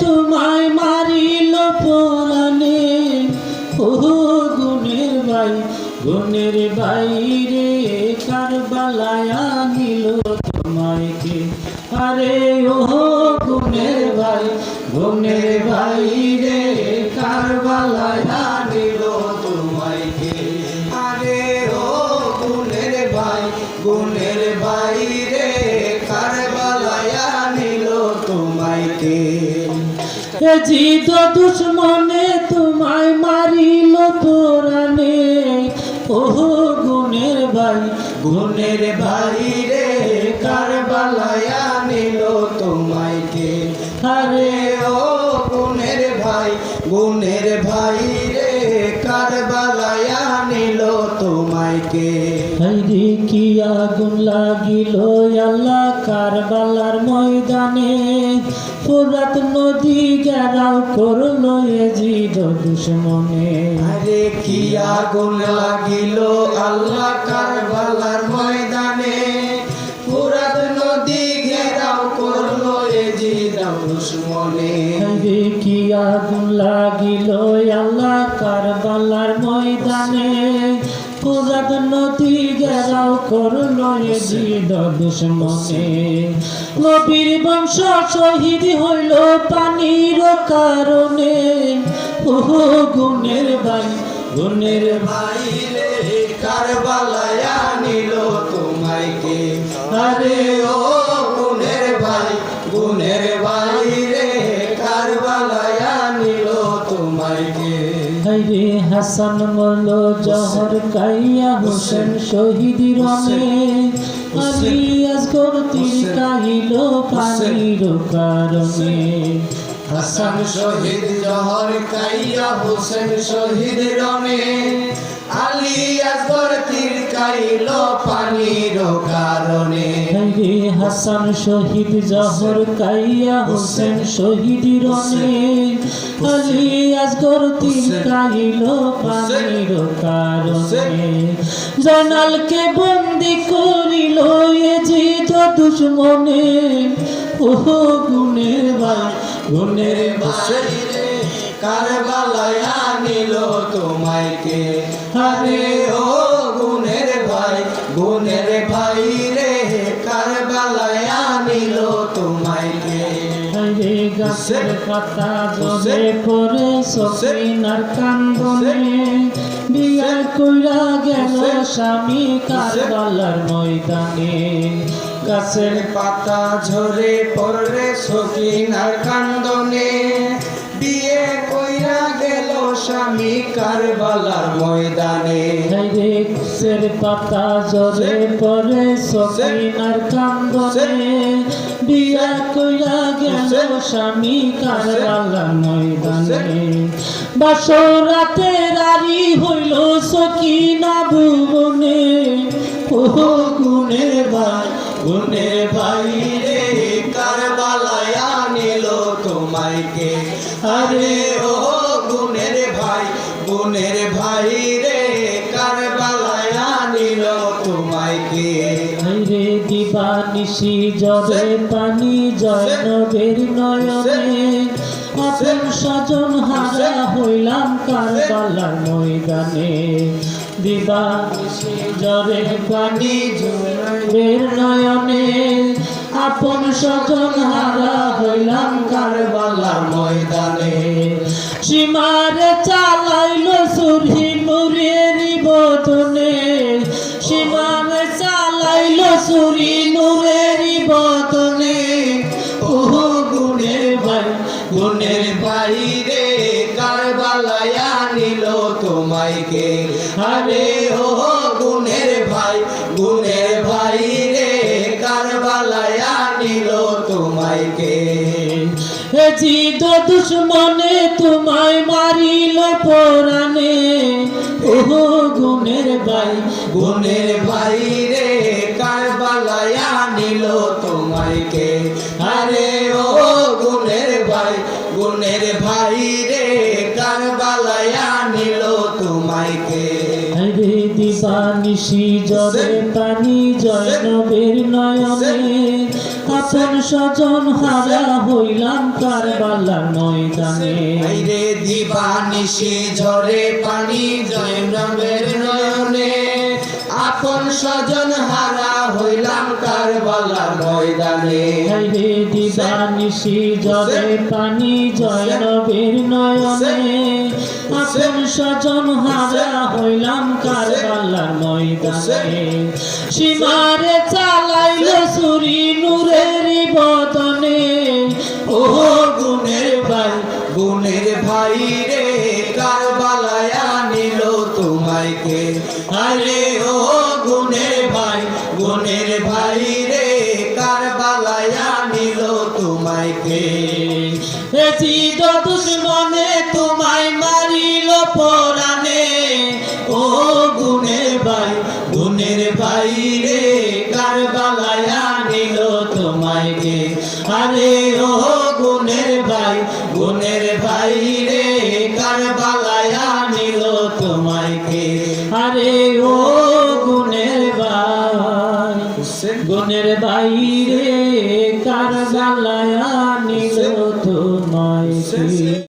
তোমায় মারিল পরাণে। ও গুণের ভাই, গুণের বাইরে কারবালায়া নিল তোমায় কে আরে ও গুণের ভাই, গুণের বাইরে কারবালায়া নিল তোমায় কে আরে ও গুণের ভাই, গুণের বাইরে এ জিদ দুশ্মনে তোমায় মারিল নে ও গুণের ভাই গুণের বাইরে গুণের ভাই রে কারবালায়া নিল তোমায় কে? হরি কি আগুন লাগিল আল্লাহ কারবালার ময়দানে। ফুরাত নদী গেরাও করল এ জিদ দুশ্মনে। আরে কি আগুন লাগিল আল্লাহ কারবালার ময়দানে। ফুরাত নদী ঘেরাও করল এ জিদা দুশ্মনে। হরে কি আগুন নদী গেরাও করল দুশ্মনে। নবীর বংশ শহীদ হইল পানির কারণে। ওহ, গুণের ভাই গুণের ভাই রে, কারবালায়া নিল তোমায় কে। আরে, ও গুণের ভাই, গুণের হরে হাসান মল জহর কাইয়া হোসেন শহীদ রমে। আমি আজগর তীর কাহিল পানির কারণে। হাসান শহীদ জহর কাইয়া হোসেন শহীদ রনে আলী আসগর তীর কাইল পানির কারণে। হাসান শহীদ জহর কাইয়া হোসেন শহীদ রমে আলী আজগর কাহিল পানির কারণে। জনালকে বন্দি করিল এ জিত দুশ্মনে। ওহ গুণের ভাই গুণের ভাই কারবালায়া নিল তোমায় কে? আরে গাছের পাতা জলে পরে সকিনার কান্দনে। বিয়া কইরা গেল স্বামী কারবালার ময়দানে। গাছের পাতা ঝরে পড়রে সকিনার কান্দনে। স্বামী কারবালার ময়দানে। গাছের পাতা জলে পরে সখিনার কান্দনে। বিয়া কইরা গেল স্বামী কারবালার ময়দানে। বাসরাতে রারি হইল সকিনা ভুবনে। ও গুণের ভাই গুণের ভাই রে কারবালায়া নিল তোমায় কে আরে গুণের ভাই রে কারবালায়া নিল তোমায় কে? রে দিবা নিশি জলে পানি জয় নবের নয়নে। আপন স্বজন হারা হইলাম কারবালার ময়দানে। দিবা নিশি জলে পানি জয়ের নয়নে। আপন স্বজন হারা হইলাম কারবালার ময়দানে। সীমারে তোমায় কে আরে ও গুণের ভাই গুণের ভাই রে কারবালায় নিল তোমাইকে। জিদ দুশ্মনে তোমায় মারিল পরাণে। ও গুণের ভাই গুণের ভাই নিশি জলে পানি জয় নবের নয়নে। আপন স্বজন হারা হইলাম কারবালার ময়দানে। রে দিবানিশি ঝরে পানি জয়নবের নয়নে। আপন স্বজন হারা হইলাম কারবালার ময়দানে। রে দিবানিশি জলে পানি জয়নবীর নয়নে। আপন স্বজন হারা হইলাম কারবালার ময়দানে। সীমারে চালাইল সুরি নূরের বদনে। ও গুণের ভাই গুণের ভাই রে গুণের রে কারবালায় আনিল তোমায় আরে ও গুণের ভাই গুণের ভাই রে, কারবালায় আনিল তোমায় আরে ও